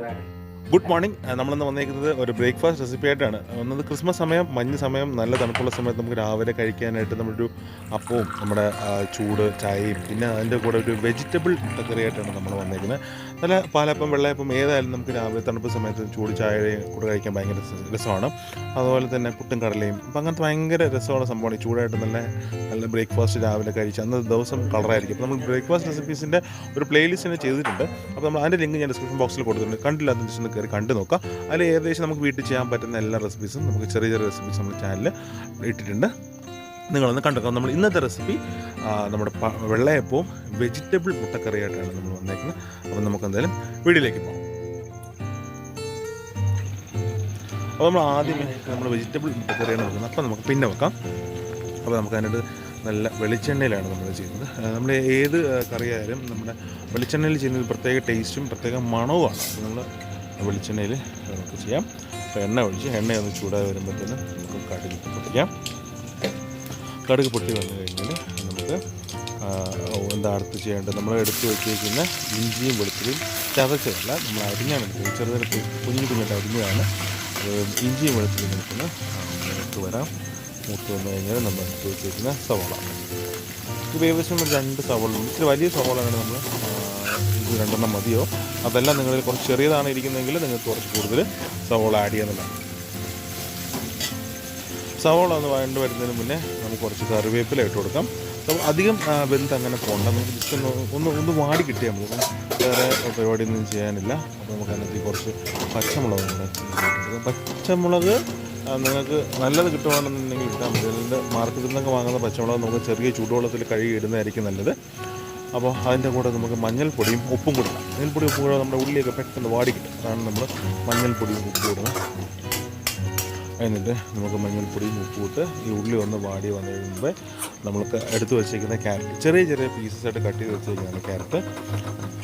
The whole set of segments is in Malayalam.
Bye. Good morning. നമ്മളിന്ന് വന്നേക്കുന്നത് ഒരു ബ്രേക്ക്ഫാസ്റ്റ് റെസിപ്പി ആയിട്ടാണ്. ഒന്നത് ക്രിസ്മസ് സമയം മഞ്ഞ് സമയം നല്ല തണുപ്പുള്ള സമയത്ത് നമുക്ക് രാവിലെ കഴിക്കാനായിട്ട് നമ്മളൊരു അപ്പവും നമ്മുടെ ചൂട് ചായയും പിന്നെ അതിന്റെ കൂടെ ഒരു വെജിറ്റബിൾ കറിയായിട്ടാണ് നമ്മൾ വന്നേക്കുന്നത്. നല്ല പാലപ്പം വെള്ളയപ്പം ഏതായാലും നമുക്ക് രാവിലെ തണുപ്പ് സമയത്ത് ചൂട് ചായയും കൂടെ കഴിക്കാൻ ഭയങ്കര രസമാണ്. അതുപോലെ തന്നെ പുട്ടും കടലയും. അപ്പം അങ്ങനത്തെ ഭയങ്കര രസമുള്ള സംഭവമാണ്. ഈ ചൂടായിട്ട് നല്ല നല്ല ബ്രേക്ക്ഫാസ്റ്റ് രാവിലെ കഴിച്ച് അന്ന് ദിവസം കളറായിരിക്കും. അപ്പോൾ നമ്മൾ ബ്രേക്ക്ഫാസ്റ്റ് റെസിപ്പീസിന്റെ ഒരു പ്ലേലിസ്റ്റ് തന്നെ ചെയ്തിട്ടുണ്ട്. അപ്പോൾ നമ്മൾ അതിന്റെ ലിങ്ക് ഞാൻ ഡിസ്ക്രിപ്ഷൻ ബോക്സിൽ കൊടുത്തിട്ടുണ്ട്. കണ്ടില്ലാത്ത കയറി കണ്ടു നോക്കാം. അതിൽ ഏകദേശം നമുക്ക് വീട്ടിൽ ചെയ്യാൻ പറ്റുന്ന എല്ലാ റെസിപ്പീസും നമുക്ക് ചെറിയ ചെറിയ റെസിപ്പീസ് നമ്മുടെ ചാനലിൽ ഇട്ടിട്ടുണ്ട്. നിങ്ങളൊന്ന് കണ്ടുക്കാം നമ്മൾ ഇന്നത്തെ റെസിപ്പി നമ്മുടെ വെള്ളയപ്പവും വെജിറ്റബിൾ മുട്ടക്കറിയായിട്ടാണ് നമ്മൾ വന്നേക്കുന്നത്. അപ്പം നമുക്ക് എന്തായാലും വീട്ടിലേക്ക് പോകാം. അപ്പോൾ നമ്മൾ ആദ്യം നമ്മൾ വെജിറ്റബിൾ മുട്ടക്കറിയാണ് വെക്കുന്നത്. അപ്പം നമുക്ക് പിന്നെ വെക്കാം. അപ്പോൾ നമുക്ക് അതിനകത്ത് നല്ല വെളിച്ചെണ്ണയിലാണ് നമ്മൾ ചെയ്യുന്നത്. നമ്മൾ ഏത് കറിയായാലും നമ്മുടെ വെളിച്ചെണ്ണയിൽ ചെയ്യുന്നത് പ്രത്യേക ടേസ്റ്റും പ്രത്യേക മണവുമാണ്. നമ്മൾ വെളിച്ചെണ്ണയിൽ നമുക്ക് ചെയ്യാം. അപ്പോൾ എണ്ണ ഒഴിച്ച് എണ്ണ ഒന്ന് ചൂടായി വരുമ്പോഴത്തേനും നമുക്ക് കടുക് പൊട്ടിക്കാം. കടുക് പൊട്ടി വന്നു കഴിഞ്ഞാൽ നമുക്ക് എന്താ അടുത്ത് ചെയ്യേണ്ടത്? നമ്മൾ എടുത്ത് വെച്ചിരിക്കുന്ന ഇഞ്ചിയും വെളുത്തുള്ളിയും ചതച്ചതല്ല നമ്മൾ അരിഞ്ഞാണ് എടുത്തത് ചെറിയ കുഞ്ഞു കുഞ്ഞിട്ട് അരിഞ്ഞതാണ്. ഇഞ്ചിയും വെളുത്തുള്ളിയും നമുക്കൊന്ന് മുട്ട് വരാം. മൂത്ത് വന്നു കഴിഞ്ഞാൽ നമ്മൾ എടുത്ത് വെച്ചിരിക്കുന്ന സവാള. ഇപ്പോൾ ഏകദേശം രണ്ട് സവാള ഇച്ചിരി വലിയ സവാളയാണ് നമ്മൾ ഇത് രണ്ടെണ്ണം മതിയോ? അതെല്ലാം നിങ്ങൾ കുറച്ച് ചെറിയതാണ് ഇരിക്കുന്നതെങ്കിൽ നിങ്ങൾക്ക് കുറച്ച് കൂടുതൽ സവോള ആഡ് ചെയ്യാന്നുള്ളതാണ് സവോള ഒന്ന് വഴണ്ട് വരുന്നതിന് മുന്നേ നമുക്ക് കുറച്ച് കറിവേപ്പില ഇട്ട് കൊടുക്കാം. അപ്പോൾ അധികം വെന്ത് അങ്ങനെ പോകണ്ട നമുക്ക് ജസ്റ്റ് ഒന്ന് ഒന്ന് ഒന്ന് വാടി കിട്ടിയാൽ മതി. വേറെ പരിപാടിയൊന്നും ചെയ്യാനില്ല. അപ്പോൾ നമുക്ക് അതിനകത്ത് കുറച്ച് പച്ചമുളക് പച്ചമുളക് നിങ്ങൾക്ക് നല്ലത് കിട്ടുവാണെന്നുണ്ടെങ്കിൽ ഇട്ടാൽ മതി. അതിന്റെ മാർക്കറ്റിൽ നിന്നൊക്കെ വാങ്ങുന്ന പച്ചമുളക് നമുക്ക് ചെറിയ ചൂടുവെള്ളത്തിൽ കഴുകി ഇടുന്നതായിരിക്കും നല്ലത്. അപ്പോൾ അതിന്റെ കൂടെ നമുക്ക് മഞ്ഞൾപ്പൊടിയും ഉപ്പും കൂടെ ഇടാം. മഞ്ഞൾപ്പൊടി ഉപ്പും കൂടെ നമ്മുടെ ഉള്ളിയൊക്കെ പെട്ടെന്ന് വാടി കിട്ടും അതാണ് നമ്മൾ മഞ്ഞൾപ്പൊടിയും ഉപ്പും ഇടുന്നത്. എന്നിട്ട് നമുക്ക് മഞ്ഞൾപ്പൊടിയും ഉപ്പും ഇട്ട് ഈ ഉള്ളി ഒന്ന് വാടി വന്നു കഴിയുമ്പോൾ നമ്മൾക്ക് എടുത്തു വെച്ചേക്കുന്ന ക്യാരറ്റ് ചെറിയ ചെറിയ പീസസ് ആയിട്ട് കട്ട് ചെയ്ത് വെച്ചേക്കാണ് ക്യാരറ്റ്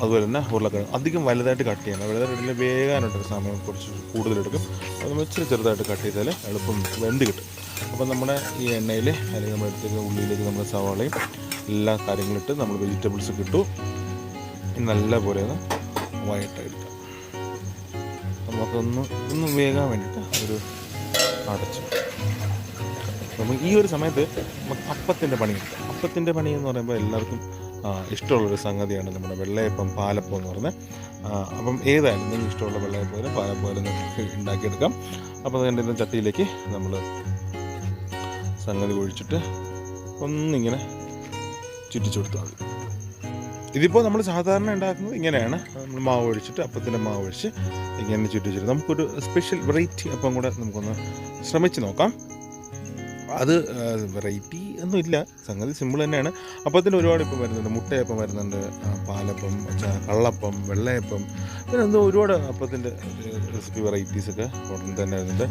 അതുപോലെ തന്നെ ഉരുളക്കിഴങ്ങ്. അധികം വലുതായിട്ട് കട്ട് ചെയ്യണം വലുതായിട്ട് വേഗാനായിട്ടൊരു സമയം കുറച്ച് കൂടുതലെടുക്കും അത് നമ്മൾ ഇച്ചിരി ചെറുതായിട്ട് കട്ട് ചെയ്താൽ എളുപ്പം വെന്ത് കിട്ടും. അപ്പം നമ്മുടെ ഈ എണ്ണയിൽ അല്ലെങ്കിൽ നമ്മൾ എടുത്തേക്കുന്ന ഉള്ളിയിലേക്ക് നമ്മൾ സവാളയും എല്ലാ കാര്യങ്ങളും ഇട്ട് നമ്മൾ വെജിറ്റബിൾസ് കിട്ടു നല്ലപോലെ ഒന്ന് വയട്ടെടുക്കാം നമുക്കൊന്ന് ഒന്ന് വേകാൻ വേണ്ടിയിട്ട് ഒരു അടച്ചു. നമുക്ക് ഈ ഒരു സമയത്ത് നമുക്ക് അപ്പത്തിന്റെ പണി അപ്പത്തിന്റെ പണി എന്ന് പറയുമ്പോൾ എല്ലാവർക്കും ഇഷ്ടമുള്ളൊരു സംഗതിയാണ് നമ്മുടെ വെള്ളയപ്പം പാലപ്പം എന്ന് പറയുന്നത്. അപ്പം ഏതായാലും നിങ്ങൾക്ക് ഇഷ്ടമുള്ള വെള്ളയപ്പം പാലപ്പം നിങ്ങൾക്ക് ഉണ്ടാക്കിയെടുക്കാം. അപ്പോൾ അതിന്റെ ചട്ടിയിലേക്ക് നമ്മൾ സംഗതി ഒഴിച്ചിട്ട് ഒന്നിങ്ങനെ ചുറ്റിച്ചു കൊടുത്താൽ മതി. ഇതിപ്പോൾ നമ്മൾ സാധാരണ ഉണ്ടാക്കുന്നത് ഇങ്ങനെയാണ്. നമ്മൾ മാവ് ഒഴിച്ചിട്ട് അപ്പത്തിന്റെ മാവ് ഒഴിച്ച് ഇങ്ങനെ ചുറ്റിച്ചിട്ട് നമുക്കൊരു സ്പെഷ്യൽ വെറൈറ്റി അപ്പം കൂടെ നമുക്കൊന്ന് ശ്രമിച്ച് നോക്കാം. അത് വെറൈറ്റി ഒന്നും ഇല്ല. സംഗതി സിമ്പിൾ തന്നെയാണ്. അപ്പത്തിന് ഒരുപാട് ഇപ്പം വരുന്നുണ്ട്. മുട്ടയപ്പം വരുന്നുണ്ട്. പാലപ്പം കള്ളപ്പം വെള്ളയപ്പം. പിന്നെ എന്തോ ഒരുപാട് അപ്പത്തിന്റെ റെസിപ്പി വെറൈറ്റീസൊക്കെ ഉടൻ തന്നെ വരുന്നുണ്ട്.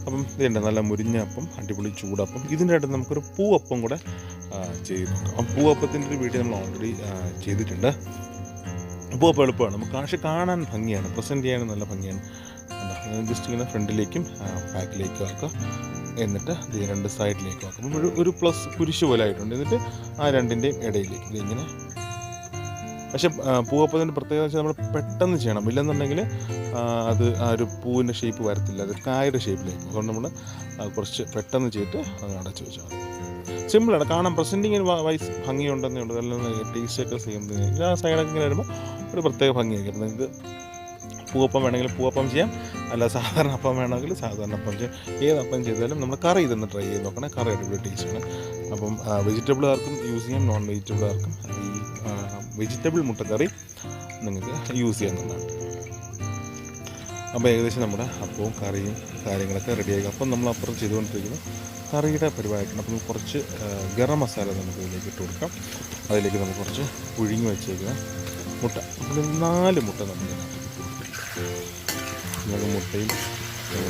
അപ്പം ഇതുണ്ട്. നല്ല മുരിഞ്ഞ അപ്പം അടിപൊളി ചൂടപ്പം. ഇതിന്റെ അടുത്ത് നമുക്കൊരു പൂവപ്പം കൂടെ ചെയ്ത് പൂവപ്പത്തിന്റെ ഒരു വീഡിയോ നമ്മൾ ഓൾറെഡി ചെയ്തിട്ടുണ്ട്. പൂവപ്പം എളുപ്പമാണ്. നമുക്ക് പക്ഷെ കാണാൻ ഭംഗിയാണ്. പ്രസന്റ് ചെയ്യാൻ നല്ല ഭംഗിയാണ്. ജസ്റ്റ് ഇങ്ങനെ ഫ്രണ്ടിലേക്കും ബാക്കിലേക്കും ആക്കുക. എന്നിട്ട് രണ്ട് സൈഡിലേക്കും ആക്കുക. ഒരു പ്ലസ് കുരിശ് പോലെ ആയിട്ടുണ്ട്. എന്നിട്ട് ആ രണ്ടിന്റെയും ഇടയിലേക്ക് ഇതിങ്ങനെ പക്ഷെ പൂവപ്പത്തിന്റെ പ്രത്യേകത വെച്ചാൽ നമ്മൾ പെട്ടെന്ന് ചെയ്യണം. ഇല്ലെന്നുണ്ടെങ്കിൽ അത് ആ ഒരു പൂവിന്റെ ഷേപ്പ് വരത്തില്ല. അത് കായുടെ ഷേപ്പിലേക്ക് അതുകൊണ്ട് നമ്മൾ കുറച്ച് പെട്ടെന്ന് ചെയ്തിട്ട് അത് അടച്ചു വെച്ചാൽ മതി. സിമ്പിളാണ് കാണാൻ പ്രസന്റിങ്ങിന് വൈസ് ഭംഗിയുണ്ടെന്നേ ഉള്ളൂ. അല്ലെങ്കിൽ ടേസ്റ്റൊക്കെ സെയിം ചെയ്യുന്നത് ആ സൈഡൊക്കെ ഇങ്ങനെ വരുമ്പോൾ ഒരു പ്രത്യേക ഭംഗിയായിരിക്കും. നിങ്ങൾക്ക് പൂവപ്പം വേണമെങ്കിൽ പൂവപ്പം ചെയ്യാം. അല്ല സാധാരണ അപ്പം വേണമെങ്കിൽ സാധാരണ അപ്പം ചെയ്യാം. ഏത് അപ്പം ചെയ്താലും നമ്മൾ കറി ഇതൊന്ന് ട്രൈ ചെയ്ത് നോക്കണേ. കറി അടിപൊളി ടേസ്റ്റാണ് അപ്പം വെജിറ്റബിളുകാർക്കും യൂസ് ചെയ്യാം നോൺ വെജിറ്റബിളുകാർക്കും ഈ വെജിറ്റബിൾ മുട്ടക്കറി നിങ്ങൾക്ക് യൂസ് ചെയ്യാവുന്നതാണ് അപ്പോൾ ഏകദേശം നമ്മുടെ അപ്പവും കറിയും കാര്യങ്ങളൊക്കെ റെഡിയായി അപ്പം നമ്മൾ അപ്പുറം ചെയ്തുകൊണ്ടിരിക്കുന്നത് കറിയുടെ പരിപാടിയാണ് അപ്പം കുറച്ച് ഗരം മസാല നമുക്ക് ഇതിലേക്ക് ഇട്ട് കൊടുക്കാം. അതിലേക്ക് നമുക്ക് കുറച്ച് പുഴുങ്ങി വെച്ചേക്കുക മുട്ട. നാല് മുട്ട കൊടുക്കാം. നമുക്ക് മുട്ടയും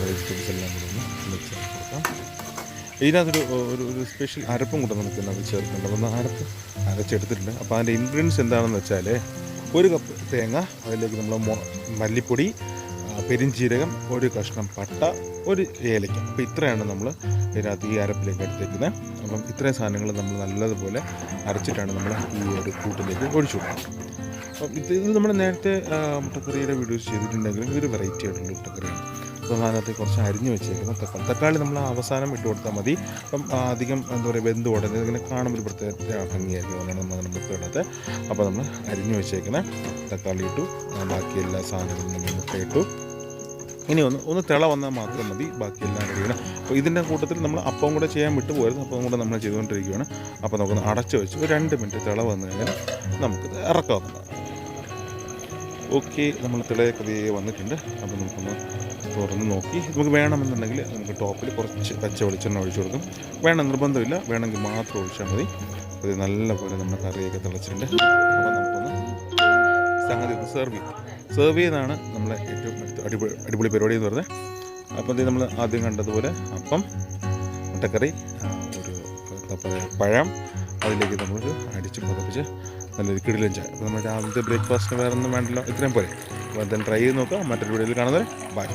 വെജിറ്റബിൾസ് എല്ലാം കൂടെ ഒന്ന് മിക്സ് ആക്കി കൊടുക്കാം. ഇതിനകത്തൊരു ഒരു ഒരു സ്പെഷ്യൽ അരപ്പും കൂടെ നമുക്ക് ഇതിനകത്ത് ചേർക്കുന്നുണ്ട് അപ്പം അരപ്പ് അരച്ചെടുത്തിട്ടുണ്ട്. അപ്പോൾ അതിന്റെ ഇൻഗ്രീഡിയൻസ് എന്താണെന്ന് വെച്ചാൽ ഒരു കപ്പ് തേങ്ങ അതിലേക്ക് നമ്മൾ മല്ലിപ്പൊടി പെരിഞ്ചീരകം ഒരു കഷ്ണം പട്ട ഒരു ഏലയ്ക്ക അപ്പോൾ ഇത്രയാണ് നമ്മൾ ഇതിനകത്ത് ഈ അരപ്പിലേക്ക് എടുത്തേക്കുന്നത് അപ്പം ഇത്രയും സാധനങ്ങൾ നമ്മൾ നല്ലതുപോലെ അരച്ചിട്ടാണ് നമ്മൾ ഈ ഒരു കൂട്ടിലേക്ക് ഒഴിച്ചു കൊടുക്കുന്നത്. അപ്പം ഇത് നമ്മൾ നേരത്തെ മുട്ടക്കറിയുടെ വീഡിയോസ് ചെയ്തിട്ടുണ്ടെങ്കിലും ഇതൊരു വെറൈറ്റി ആയിട്ടുള്ള മുട്ടക്കറിയാണ്. അതിനകത്ത് കുറച്ച് അരിഞ്ഞ് വെച്ചേക്കുന്നു. തക്കാളി തക്കാളി നമ്മൾ അവസാനം ഇട്ട് കൊടുത്താൽ മതി. അപ്പം അധികം എന്താ പറയുക വെന്ത് ഉടനെ ഇങ്ങനെ കാണുമ്പോൾ ഒരു പ്രത്യേക ഭംഗിയായിരിക്കും അതുകൊണ്ടാണ് നമ്മൾ അങ്ങനെ മുട്ടയിടത്ത് അപ്പോൾ നമ്മൾ അരിഞ്ഞ് വെച്ചേക്കുന്ന തക്കാളി ഇട്ടു. ബാക്കി എല്ലാ സാധനങ്ങളും നമ്മൾ മുട്ടയിട്ടു ഇനി ഒന്ന് ഒന്ന് തിള വന്നാൽ മാത്രം മതി. ബാക്കി എല്ലാം കഴിയണം അപ്പോൾ ഇതിന്റെ കൂട്ടത്തിൽ നമ്മൾ അപ്പം കൂടെ ചെയ്യാൻ വിട്ടു പോയിരുന്നു അപ്പം കൂടെ നമ്മൾ ചെയ്തുകൊണ്ടിരിക്കുകയാണ്. അപ്പോൾ നമുക്കൊന്ന് അടച്ചു വെച്ച് ഒരു രണ്ട് മിനിറ്റ് തിള വന്നു കഴിഞ്ഞാൽ നമുക്കിത് ഇറക്കാവുന്നതാണ്. ഓക്കെ നമ്മൾ തിളയൊക്കെ വന്നിട്ടുണ്ട്. അപ്പോൾ നമുക്കൊന്ന് തുറന്ന് നോക്കി. നമുക്ക് വേണമെന്നുണ്ടെങ്കിൽ നമുക്ക് ടോപ്പിൽ കുറച്ച് പച്ച വെളിച്ചെണ്ണ ഒഴിച്ചു കൊടുക്കും. വേണം നിർബന്ധമില്ല. വേണമെങ്കിൽ മാത്രം ഒഴിച്ചാൽ മതി. അത് നല്ലപോലെ നമ്മുടെ കറിയൊക്കെ തിളച്ചിട്ടുണ്ട്. അപ്പോൾ നമുക്കൊന്ന് സംഗതി സെർവ് ചെയ്യും. സെർവ് ചെയ്താണ് നമ്മളെ ഏറ്റവും അടിപൊളി അടിപൊളി പരിപാടി എന്ന് പറഞ്ഞത് അപ്പോൾ ഇത് നമ്മൾ ആദ്യം കണ്ടതുപോലെ അപ്പം മുട്ടക്കറി ഒരു എന്താ പറയുക പഴം അതിലേക്ക് നമ്മളൊരു അടിച്ച് പതപ്പിച്ച് നല്ലൊരു കിടിലും ചായ. അപ്പോൾ നമ്മൾ രാവിലത്തെ ബ്രേക്ക്ഫാസ്റ്റിന് വേറെ ഒന്നും വേണ്ടല്ലോ. ഇത്രയും പോലെ അപ്പോൾ ട്രൈ ചെയ്ത് നോക്കുക മറ്റൊരു വീഡിയോയിൽ കാണുന്നത് ബൈ